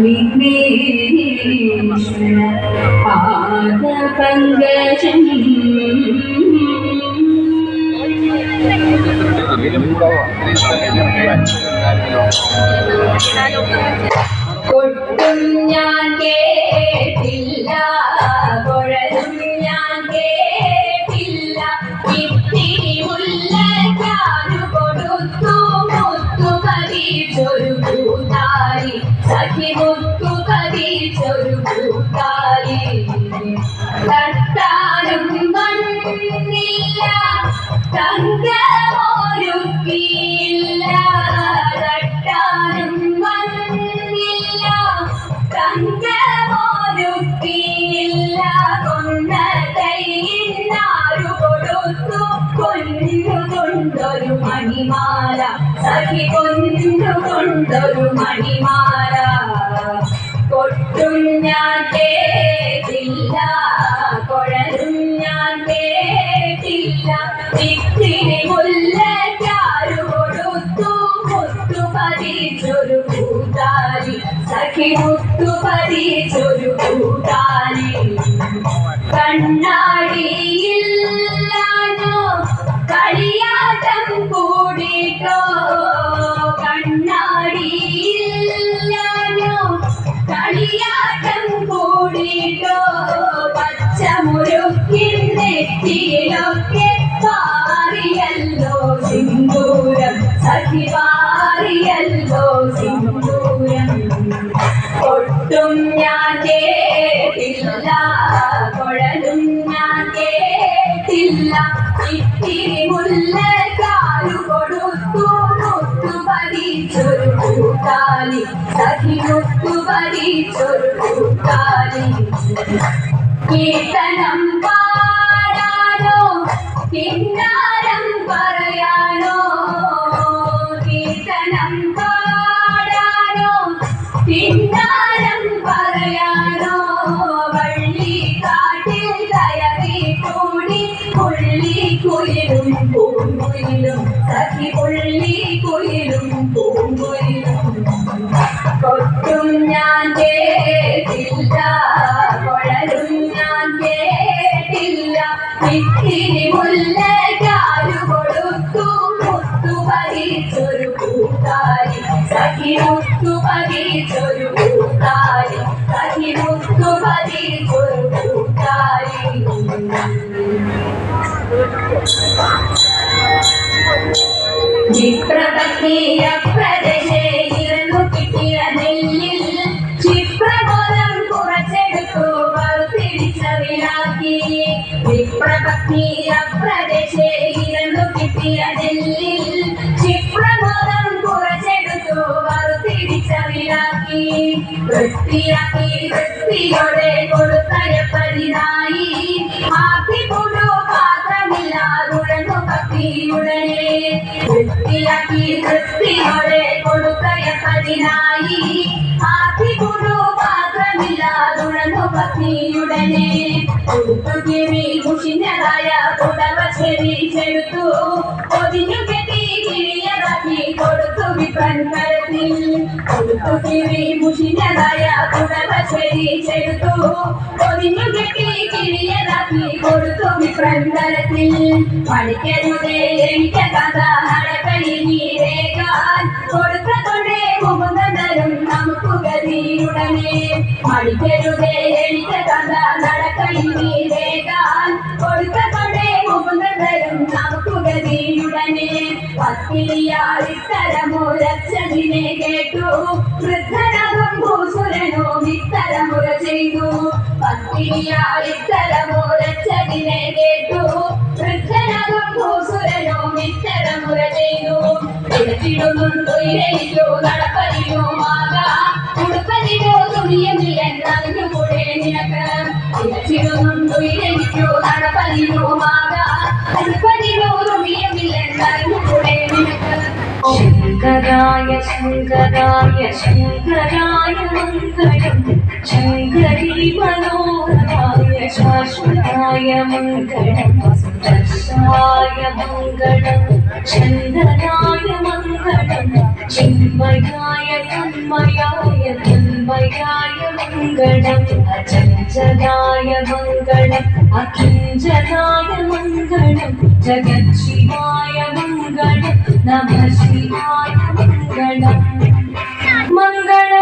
വിഘ്നേശ്വര പാദപങ്കജം കൊട്ടും സഖി മുത്തു കരീച്ചൊരു കൂത്താരി തട്ടാനും മണ്ണില്ല തങ്കമൊരുക്കിയില്ല തട്ടാനും മണ്ണില്ല തങ്കമൊരുക്കിയില്ല കൊണ്ട കൈയിന്നാരു കൊടുത്തു. കൊണ്ടുകൊണ്ടൊരു മണിമാല സഖി കൊണ്ടുകൊണ്ടൊരു മണിമാല. കൊട്ടും ഞാൻ കേട്ടില്ല. കുഴലും ഞാൻ കേട്ടില്ല. ഇത്തിരി മുല്ലക്കാരു കൊടുത്തു മുത്തു പതിച്ചൊരു കൂട്ടാരി സഖി മുത്തു പതിച്ചൊരു കൂട്ടാരി കണ്ണാടിയില്ലാനോ കളിയാട്ടം കൂടിട്ടോ കളിയാട്ടം കൂടിയിട്ടോ പച്ചമുരുക്കിൽ നെറ്റിയിലൊക്കെ പാറിയല്ലോ സിന്ദൂരം സഖി പാറിയല്ലോ സിന്ദൂരം. ഒട്ടും ഞാൻ കേട്ടില്ല കുഴലും ഞാൻ കേട്ടില്ല ഇത്തിരി മുല്ലക്കാലു പതിച്ചൊരു കൂട്ടാലി സഖി മുത്തു പതിച്ചൊരു കൂട്ടാലി കീർത്തനം പാടാനോ കിന്നാരം പറയാനോ കീർത്തനം കുയിലും പൂങ്കുയിലും കൊട്ടും ഞാൻ കേട്ടില്ല കുഴലും ഞാൻ കേട്ടില്ല. ഇത്തിരി മുല്ലക്കാരു കൊടുത്തു മുത്തു പതിച്ചൊരു കൂട്ടാരി സഖി മുത്തു പതിച്ചൊരു കൂട്ടാരി സഖി മുത്തു പതിച്ചൊരു കിട്ടിയ പ്രദേശേ ഇരുന്നു കിട്ടിയ നെല്ലിൽ ക്ഷിപ്രബോധം കുറച്ചെടുത്തു തിരിച്ചറിയാക്കി വൃത്തിയാക്കി വൃത്തിയോടെ കൊടുത്തയപ്പതിനായി ആക്കി വൃത്തിയാക്കി വൃത്തിയോടെ കൊടുത്തയപ്പതിനായി ആക്കി കൊടു പാത്രമില്ലാതുഴന്നു പത്തിയുടനെ കൊടുത്തു കൊടുത്തു വിപൻ കരത്തിൽ കൊടുത്തു കിഴി മുഷിഞ്ഞതായ പുടവ ചെടി ചെടുത്തു പൊതിഞ്ഞു കെട്ടി കിഴിയതാക്കി കൊടുത്തു വിപ്രൻ കരത്തിൽ പഠിക്കരുതേ എനിക്ക് കഥ നടക്കഴിഞ്ഞിരേക്കാൻ കൊടുത്ത തൊണ്ടേ മുകുന്ദനും നമുക്ക് ഗതിയുടനെ. പഠിക്കരുതേ എനിക്ക് കഥ നടക്കഴിഞ്ഞിരേക്കാൻ ഗതിയുടനെ പത്തിരിയാളിത്തരമുരച്ചതിനെ കേട്ടു. വൃദ്ധനകം ഇത്തലമുര ചെയ്തു. പത്തിരിയാളിത്തലമുരച്ചതിനെ കേട്ടു. വൃദ്ധനകം ഇത്തലമുര ചെയ്തു. ഇടച്ചിടുന്നുണ്ടോ ഇരയിലോ നടപ്പലിലോ ആകാം. ഉടുപ്പലിലോ തുണിയുമില്ലെന്നതിനു കൂടെ നിനക്ക്. ഇരച്ചിടുന്നുണ്ടോ ഇരയിലോ നടപ്പലിലോ ആകാം. ശങ്കരായ ശങ്കരായ ശങ്കരായ മംഗളം ശങ്കരീ മനോഹരായ ശാശ്വതായ മംഗളം ദർശനായ മംഗളം ചന്ദനായ മംഗളം ചിന്മയായ തന്മയായ തന്മ അമ്മയായ മംഗളം അചഞ്ചലായ മംഗളം അഖിഞ്ചനായ മംഗളം ജഗശിവായ മംഗളം നമ മംഗളം. മംഗള